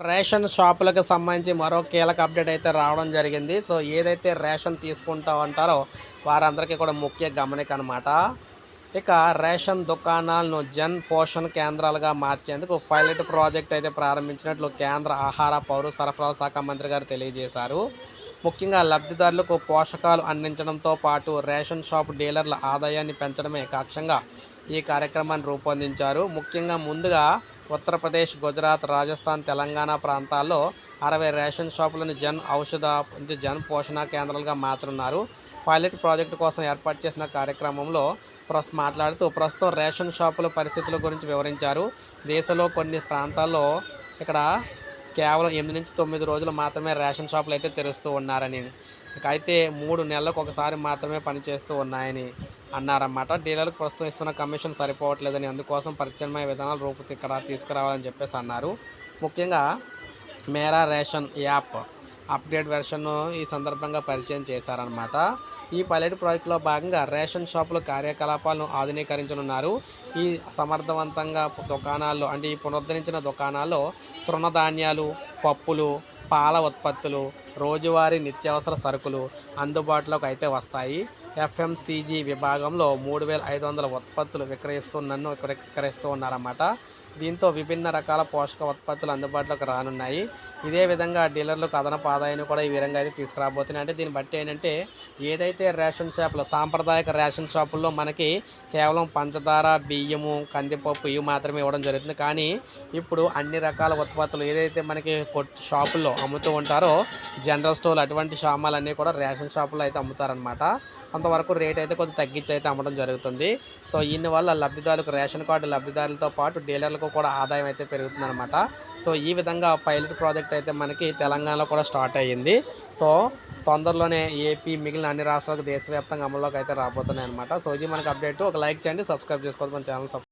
Ration షాపులకు సంబంధించి మరో కీలక అప్డేట్ అయితే రావడం జరిగింది. సో ఏదైతే రేషన్ తీసుకుంటా ఉంటారో వారందరికీ కూడా ముఖ్య గమనిక అనమాట ఇక రేషన్ దుకాణాలను జన్ పోషణ కేంద్రాలుగా మార్చేందుకు పైలట్ ప్రాజెక్ట్ అయితే ప్రారంభించినట్లు కేంద్ర ఆహార పౌర సరఫరాల శాఖ మంత్రి గారు తెలియజేశారు. ముఖ్యంగా లబ్ధిదారులకు పోషకాలు అందించడంతో పాటు రేషన్ షాప్ డీలర్ల ఆదాయాన్ని పెంచడమే లక్ష్యంగా ఈ కార్యక్రమాన్ని రూపొందించారు. ముఖ్యంగా ముందుగా ఉత్తరప్రదేశ్ గుజరాత్ రాజస్థాన్ తెలంగాణ ప్రాంతాల్లో అరవై రేషన్ షాపులను జన్ ఔషధ జన్ పోషణ కేంద్రాలుగా మార్చనున్నారు. పైలట్ ప్రాజెక్టు కోసం ఏర్పాటు చేసిన కార్యక్రమంలో ప్రస్ మాట్లాడుతూ ప్రస్తుతం రేషన్ షాపుల పరిస్థితుల గురించి వివరించారు. దేశంలో కొన్ని ప్రాంతాల్లో ఇక్కడ కేవలం ఎనిమిది నుంచి తొమ్మిది రోజులు మాత్రమే రేషన్ షాపులు అయితే తెరుస్తూ ఉన్నారని. అయితే మూడు నెలలకు ఒకసారి మాత్రమే పనిచేస్తూ ఉన్నాయని. అన్నారన్నమాట. డీలర్లకు ప్రస్తుతం ఇస్తున్న కమిషన్ సరిపోవట్లేదని అందుకోసం ప్రత్యామ్నాయ విధానాలు రూపు ఇక్కడ తీసుకురావాలని చెప్పేసి అన్నారు. ముఖ్యంగా మేరా రేషన్ యాప్ అప్డేట్ వెర్షన్ను ఈ సందర్భంగా పరిచయం చేశారనమాట ఈ పైలట్ ప్రాజెక్టులో భాగంగా రేషన్ షాపుల కార్యకలాపాలను ఆధునీకరించనున్నారు. ఈ సమర్థవంతంగా దుకాణాల్లో అంటే ఈ పునరుద్ధరించిన దుకాణాల్లో తృణధాన్యాలు పప్పులు పాల ఉత్పత్తులు రోజువారీ నిత్యావసర సరుకులు అందుబాటులోకి అయితే వస్తాయి. ఎఫ్ఎంసీజీ విభాగంలో మూడు వేల ఐదు వందల ఉత్పత్తులు విక్రయిస్తున్నన్ను ఇక్కడ విక్రయిస్తూ ఉన్నారన్నమాట. దీంతో విభిన్న రకాల పోషక ఉత్పత్తులు అందుబాటులోకి రానున్నాయి. ఇదే విధంగా డీలర్లకు అదనపు ఆదాయాన్ని కూడా ఈ విధంగా అయితే తీసుకురాబోతున్నాయి. అంటే దీన్ని బట్టి ఏంటంటే ఏదైతే రేషన్ షాపులు సాంప్రదాయక రేషన్ షాపుల్లో మనకి కేవలం పంచదార బియ్యము కందిపప్పు ఇవి మాత్రమే ఇవ్వడం జరుగుతుంది. కానీ ఇప్పుడు అన్ని రకాల ఉత్పత్తులు ఏదైతే మనకి షాపుల్లో అమ్ముతూ ఉంటారో జనరల్ స్టోర్ అటువంటి సామాన్లన్నీ కూడా రేషన్ షాపుల్లో అయితే అమ్ముతారనమాట కొంతవరకు రేట్ అయితే కొంచెం తగ్గించి అయితే అమ్మడం జరుగుతుంది. సో దీని వల్ల లబ్ధిదారులకు రేషన్ కార్డు లబ్ధిదారులతో పాటు డీలర్లకు కూడా ఆదాయం అయితే పెరుగుతుందన్నమాట. సో ఈ విధంగా పైలట్ ప్రాజెక్ట్ అయితే మనకి తెలంగాణలో కూడా స్టార్ట్ అయ్యింది. సో తొందరలోనే ఏపీ మిగిలిన అన్ని రాష్ట్రాలకు దేశవ్యాప్తంగా అమల్లోకి అయితే రాబోతున్నాయి అనమాట సో ఇది మనకు అప్డేట్. ఒక లైక్ చేయండి సబ్స్క్రైబ్ చేసుకోవాలి మన ఛానల్ సబ్స్క్రైబ్